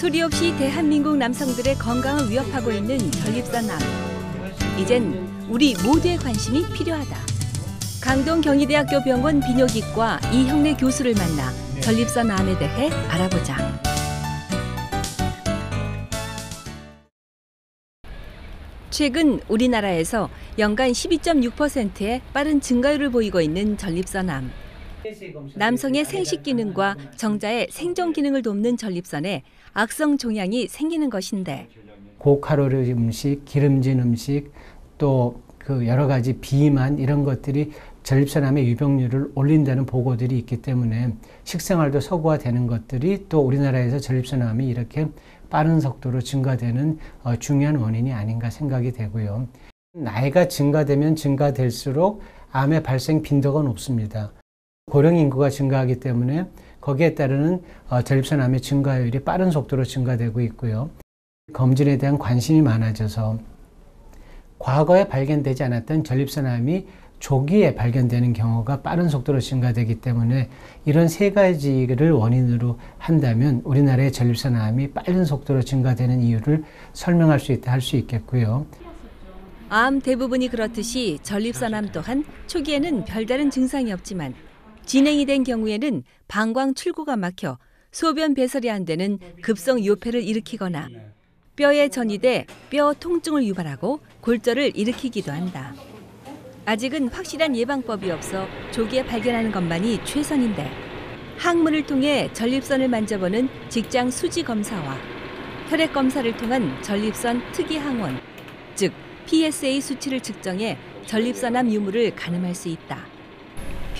소리 없이 대한민국 남성들의 건강을 위협하고 있는 전립선암. 이젠 우리 모두의 관심이 필요하다. 강동 경희대학교 병원 비뇨기과 이형래 교수를 만나 전립선암에 대해 알아보자. 최근 우리나라에서 연간 12.6%의 빠른 증가율을 보이고 있는 전립선암. 남성의 생식 기능과 정자의 생존 기능을 돕는 전립선에 악성 종양이 생기는 것인데 고칼로리 음식, 기름진 음식, 또 그 여러 가지 비만 이런 것들이 전립선암의 유병률을 올린다는 보고들이 있기 때문에 식생활도 서구화되는 것들이 또 우리나라에서 전립선암이 이렇게 빠른 속도로 증가되는 어, 중요한 원인이 아닌가 생각이 되고요. 나이가 증가되면 증가될수록 암의 발생 빈도가 높습니다. 고령 인구가 증가하기 때문에 거기에 따르는 어, 전립선 암의 증가율이 빠른 속도로 증가되고 있고요. 검진에 대한 관심이 많아져서 과거에 발견되지 않았던 전립선 암이 조기에 발견되는 경우가 빠른 속도로 증가되기 때문에 이런 세 가지를 원인으로 한다면 우리나라의 전립선 암이 빠른 속도로 증가되는 이유를 설명할 수 있다 할 수 있겠고요. 암 대부분이 그렇듯이 전립선암 또한 초기에는 별다른 증상이 없지만 진행이 된 경우에는 방광 출구가 막혀 소변 배설이 안 되는 급성 요폐를 일으키거나 뼈에 전이돼 뼈 통증을 유발하고 골절을 일으키기도 한다. 아직은 확실한 예방법이 없어 조기에 발견하는 것만이 최선인데 항문을 통해 전립선을 만져보는 직장 수지 검사와 혈액 검사를 통한 전립선 특이 항원, 즉 PSA 수치를 측정해 전립선암 유무를 가늠할 수 있다.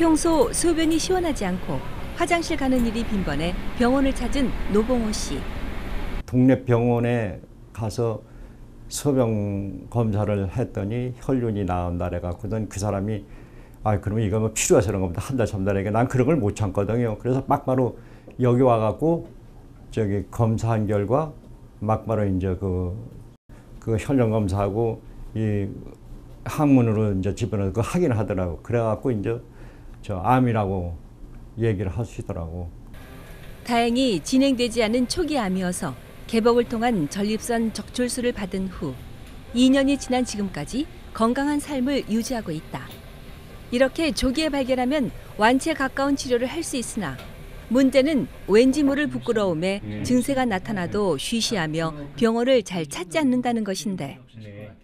평소 소변이 시원하지 않고 화장실 가는 일이 빈번해 병원을 찾은 노봉호 씨. 동네 병원에 가서 소변 검사를 했더니 혈륜이 나온다 그래갖고는 그 사람이 아 그러면 이거 뭐 필요해서 그런 겁니다. 한달 참다니까 난 그런 걸 못 참거든요. 그래서 막바로 여기 와갖고 저기 검사한 결과 막바로 이제 그, 그 혈련 검사하고 이 항문으로 이제 집어넣어 그 확인을 하더라고. 그래갖고 이제 저 암이라고 얘기를 하시더라고 다행히 진행되지 않은 초기 암이어서 개복을 통한 전립선 적출수를 받은 후 2년이 지난 지금까지 건강한 삶을 유지하고 있다. 이렇게 조기에 발견하면 완치에 가까운 치료를 할 수 있으나 문제는 왠지 모를 부끄러움에 증세가 나타나도 쉬쉬하며 병원을 잘 찾지 않는다는 것인데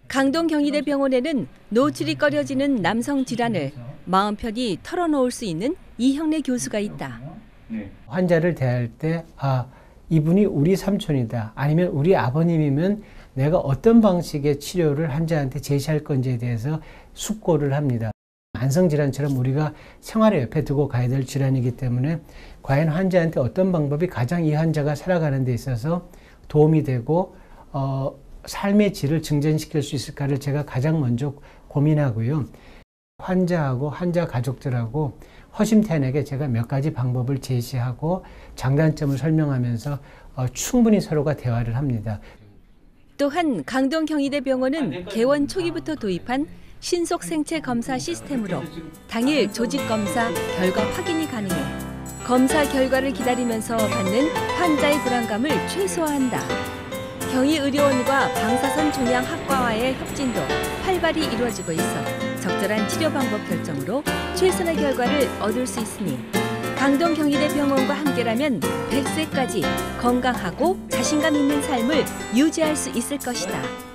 강동 경희대 병원에는 노출이 꺼려지는 남성 질환을 마음 편히 털어놓을 수 있는 이형래 교수가 있다. 환자를 대할 때 아, 이분이 우리 삼촌이다 아니면 우리 아버님이면 내가 어떤 방식의 치료를 환자한테 제시할 건지에 대해서 숙고를 합니다. 만성질환처럼 우리가 생활의 옆에 두고 가야 될 질환이기 때문에 과연 환자한테 어떤 방법이 가장 이 환자가 살아가는 데 있어서 도움이 되고 어, 삶의 질을 증진시킬 수 있을까를 제가 가장 먼저 고민하고요. 환자하고 환자 가족들하고 허심탄회하게 제가 몇 가지 방법을 제시하고 장단점을 설명하면서 어, 충분히 서로가 대화를 합니다. 또한 강동 경희대 병원은 개원 초기부터 도입한 신속 생체 검사 시스템으로 당일 조직 검사 결과 확인이 가능해 검사 결과를 기다리면서 받는 환자의 불안감을 최소화한다. 경희의료원과 방사선 종양 학과와의 협진도 활발히 이루어지고 있어 적절한 치료 방법 결정으로 최선의 결과를 얻을 수 있으니 강동 경희대 병원과 함께라면 100세까지 건강하고 자신감 있는 삶을 유지할 수 있을 것이다.